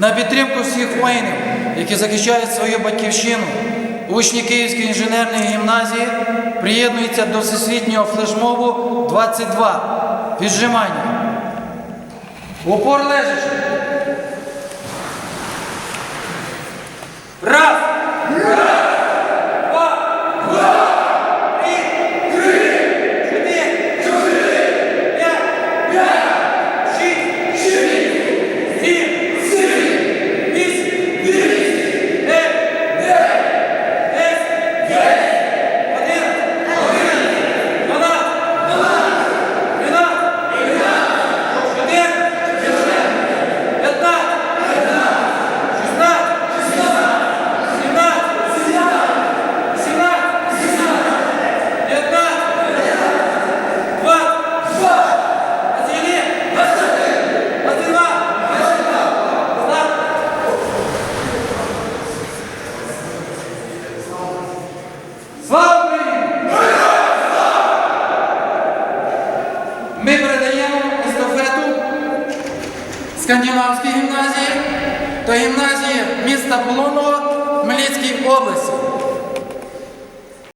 На підтримку всіх воїнів, які захищають свою батьківщину, учні Київської інженерної гімназії приєднуються до всесвітнього флешмобу 22 віджимання. Упор лежачи. Слава Україні! Ми передаємо естафету Скандинавській гімназії та гімназії міста Полонова Хмельницькій області.